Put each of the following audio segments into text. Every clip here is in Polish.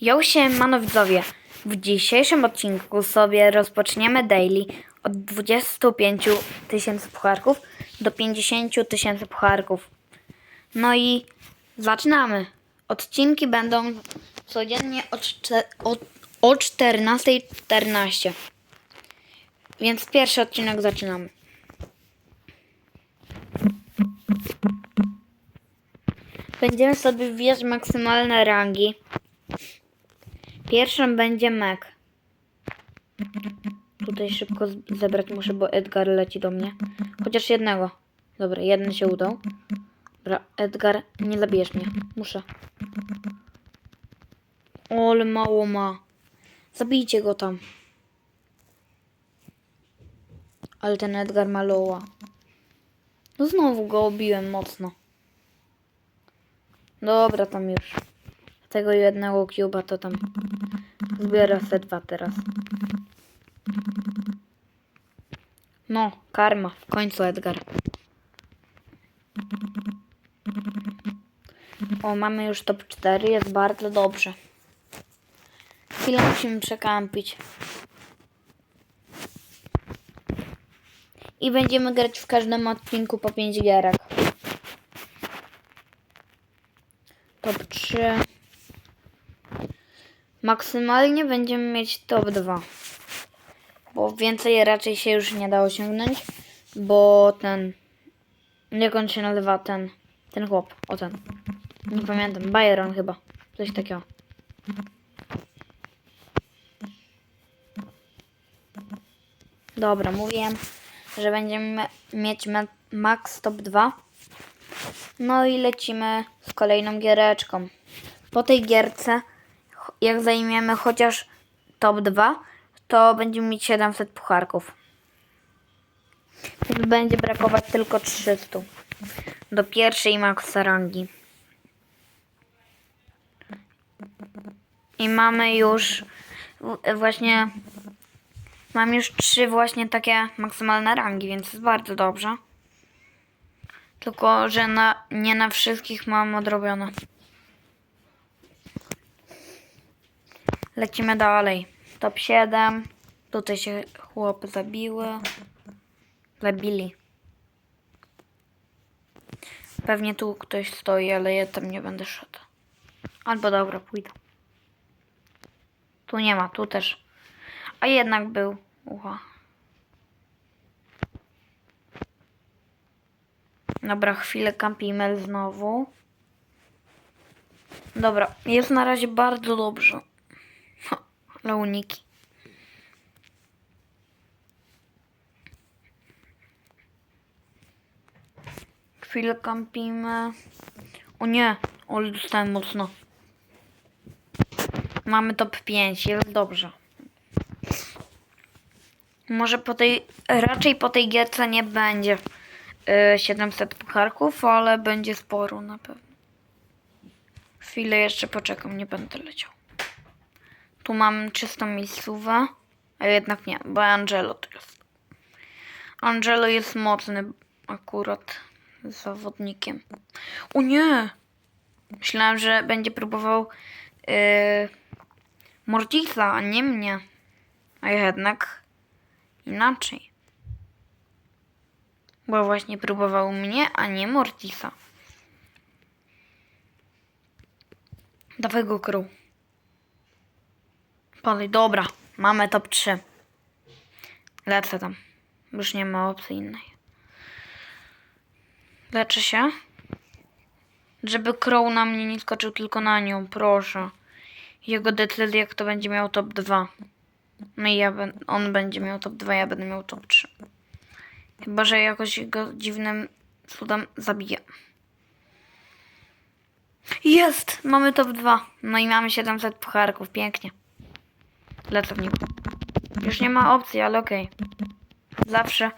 Yo siemano widzowie, w dzisiejszym odcinku sobie rozpoczniemy daily od 25 tysięcy pucharków do 50 tysięcy pucharków. No i zaczynamy. Odcinki będą codziennie o, czte- o, o 14.14. Więc pierwszy odcinek zaczynamy. Będziemy sobie wbijać maksymalne rangi. Pierwszą będzie Mac. Tutaj szybko zebrać muszę, bo Edgar leci do mnie. Chociaż jednego. Dobra, jeden się udał. Dobra, Edgar, nie zabijesz mnie. Muszę. O, ale mało ma. Zabijcie go tam. Ale ten Edgar ma loła. No znowu go obiłem mocno. Dobra, tam już. Tego jednego cuba to tam zbiorę se dwa teraz. No, karma. W końcu Edgar. O, mamy już top 4. Jest bardzo dobrze. Chwilę musimy przekampić. I będziemy grać w każdym odcinku po 5 gierek. Top 3. Maksymalnie będziemy mieć top 2. Bo więcej raczej się już nie da osiągnąć. Bo ten. Jak on się nazywa? Ten. Ten chłop. O ten. Nie pamiętam. Byron chyba. Coś takiego. Dobra, mówiłem, że będziemy mieć ma- max top 2. No i lecimy z kolejną giereczką. Po tej gierce, jak zajmiemy chociaż top 2, to będziemy mieć 700 pucharków. Więc będzie brakować tylko 300 do pierwszej max rangi. I mamy już właśnie mam już trzy właśnie takie maksymalne rangi, więc jest bardzo dobrze. Tylko, że na, nie na wszystkich mam odrobione. Lecimy dalej. Top 7. Tutaj się chłopy zabiły. Zabili. Pewnie tu ktoś stoi, ale ja tam nie będę szedł. Albo dobra, pójdę. Tu nie ma, tu też. A jednak był. Ucha. Dobra, chwilę kampimy znowu. Dobra, jest na razie bardzo dobrze. Ale uniki. Chwilę kampimy. O nie, ale dostałem mocno. Mamy top 5, jest dobrze. Może po tej, raczej po tej gierce nie będzie y, 700 pucharków, ale będzie sporo na pewno. Chwilę jeszcze poczekam, nie będę leciał. Tu mam czystą miejscówę, a jednak nie, bo Angelo to jest. Angelo jest mocny akurat zawodnikiem. O nie! Myślałem, że będzie próbował yy, Mortisa, a nie mnie. A jednak inaczej. Bo właśnie próbował mnie, a nie Mortisa. Dawaj go król. Palej, dobra. Mamy top 3. Lecę tam. Już nie ma opcji innej. Leczę się. Żeby Crow na mnie nie skoczył tylko na nią, proszę. Jego decyzja, kto będzie miał top 2. No i ja ben, on będzie miał top 2, ja będę miał top 3. Chyba, że jakoś go dziwnym cudem zabiję. Jest! Mamy top 2. No i mamy 700 pucharków. Pięknie. Lecę w nim. Już nie ma opcji, ale okej. Zawsze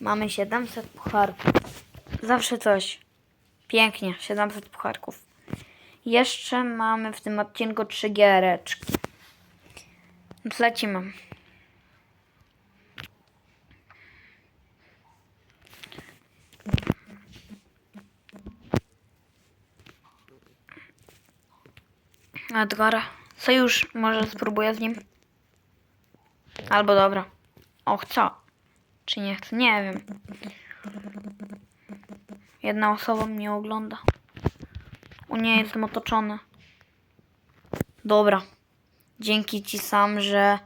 mamy 700 pucharków. Zawsze coś. Pięknie. 700 pucharków. Jeszcze mamy w tym odcinku trzy giereczki. Więc lecimy. Edgar, Sojusz, może spróbuję z nim. Albo dobra. O, chcę. Czy nie chcę? Nie wiem. Jedna osoba mnie ogląda. O nie, jestem otoczony. Dobra. Dzięki ci sam, że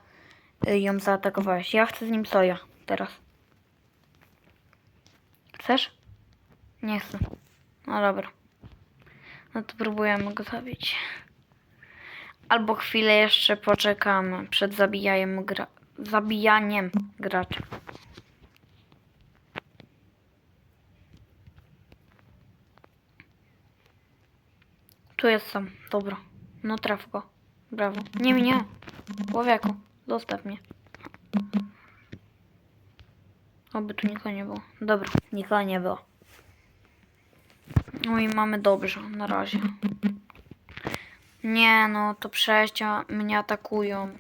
y, ją zaatakowałeś. Ja chcę z nim soja teraz. Chcesz? Nie chcę. No dobra. No to próbujemy go zabić. Albo chwilę jeszcze poczekamy przed zabijaniem, gra zabijaniem gracza. Tu jest sam. Dobra. No traf go. Brawo. Nie mnie. Człowieku. Zostaw mnie. Oby tu nikogo nie było. Dobra. Nikogo nie było. No i mamy dobrze. Na razie. Nie no, to przejścia mnie atakują.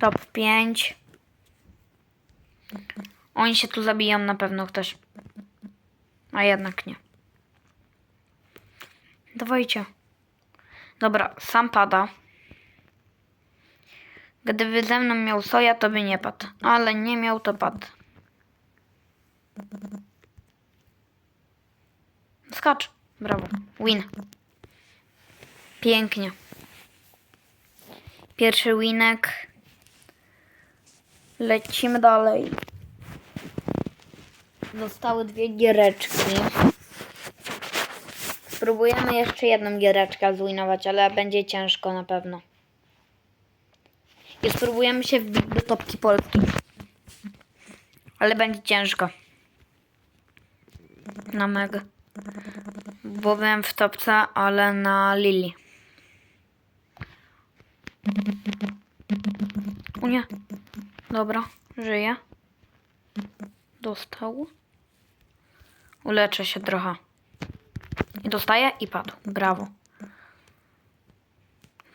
Top 5. Oni się tu zabiją na pewno ktoś. A jednak nie. Dawajcie. Dobra, sam pada. Gdyby ze mną miał soja, to by nie padł. Ale nie miał, to padł. Skacz. Brawo. Win. Pięknie. Pierwszy winek. Lecimy dalej. Zostały dwie giereczki. Spróbujemy jeszcze jedną giereczkę zwinować, ale będzie ciężko na pewno. I spróbujemy się wbić do topki Polski. Ale będzie ciężko. Na meg. Bo byłem w topce, ale na Lili. O nie. Dobra, żyje. Dostał. Uleczę się trochę. I dostaję i padł. Brawo.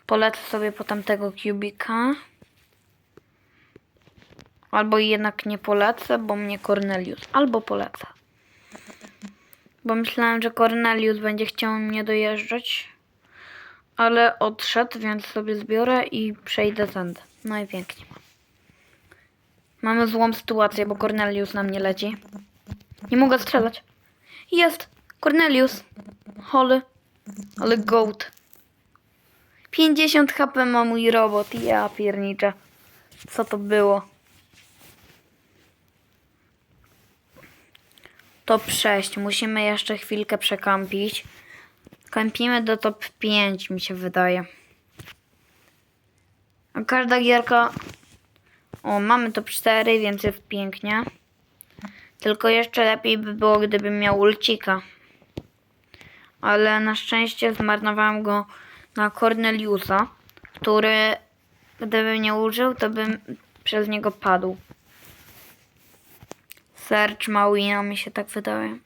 Polecę sobie po tamtego kubika. Albo jednak nie polecę, bo mnie Cornelius. Albo polecę. Bo myślałem, że Cornelius będzie chciał mnie dojeżdżać. Ale odszedł, więc sobie zbiorę i przejdę tędy. No i pięknie. Mamy złą sytuację, bo Cornelius na mnie leci. Nie mogę strzelać. Jest! Cornelius! Holy. Ale goat. 50 HP ma mój robot. Ja pierniczę. Co to było? Top 6. Musimy jeszcze chwilkę przekampić. Kampimy do top 5 mi się wydaje. A każda gierka... O, mamy top 4, więc jest pięknie. Tylko jeszcze lepiej by było, gdybym miał ulcika. Ale na szczęście zmarnowałem go na Corneliusa, który gdybym nie użył, to bym przez niego padł. Search Małina mi się tak wydaje.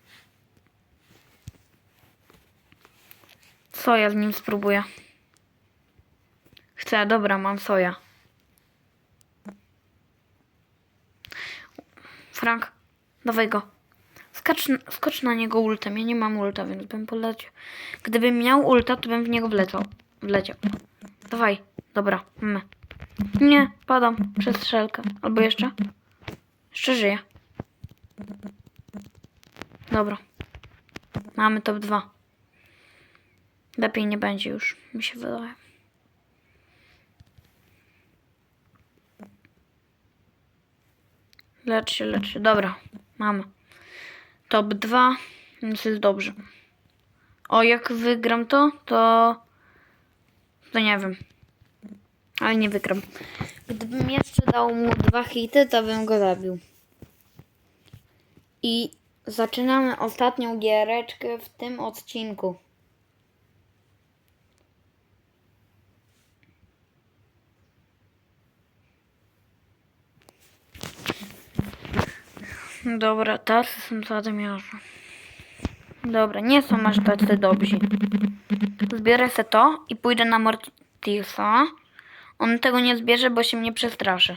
Co ja z nim spróbuję? Chcę, dobra, mam soja. Frank, dawaj go. Skacz, skocz na niego ultem. Ja nie mam ulta, więc bym poleciał. Gdybym miał ulta, to bym w niego wlecał. Wleciał. Dawaj, dobra, mamy. Nie, padam przez strzelkę. Albo jeszcze? Jeszcze żyję. Dobra. Mamy top 2. Lepiej nie będzie już, mi się wydaje. Lecz się, lecz się. Dobra, mamy. Top 2, więc jest dobrze. O, jak wygram to, to... To nie wiem. Ale nie wygram. Gdybym jeszcze dał mu dwa hity, to bym go zabił. I zaczynamy ostatnią giereczkę w tym odcinku. Dobra, tacy są zadymiarze. Dobra, nie są aż tacy dobrzy. Zbiorę se to i pójdę na Mortisa. On tego nie zbierze, bo się mnie przestraszy.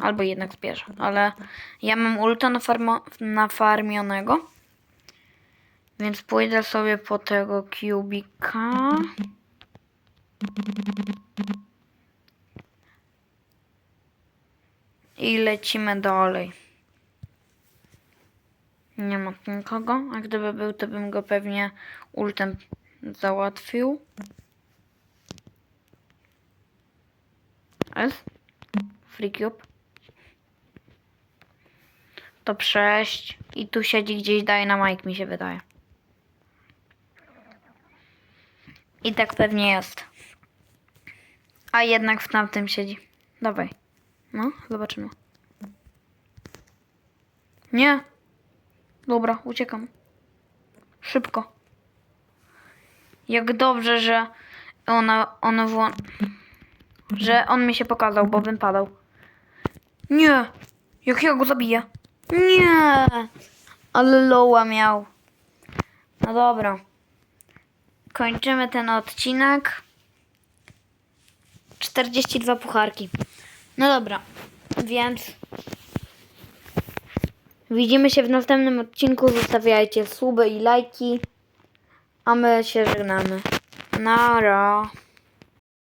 Albo jednak zbierze. Ale ja mam ulta nafarmionego. Więc pójdę sobie po tego kubika. I lecimy dalej. Nie ma nikogo, a gdyby był, to bym go pewnie ultem załatwił. S? Free cube. To przejść. I tu siedzi gdzieś Dynamite, mi się wydaje. I tak pewnie jest. A jednak w tamtym siedzi. Dawaj. No, zobaczymy. Nie. Dobra, uciekam. Szybko. Jak dobrze, że ona, ona włą... Że on mi się pokazał, bo bym padał. Nie. Jak ja go zabiję? Nie. Ale loła miał. No dobra. Kończymy ten odcinek. 42 pucharki. No dobra. Więc widzimy się w następnym odcinku. Zostawiajcie suby i lajki. A my się żegnamy. Nara.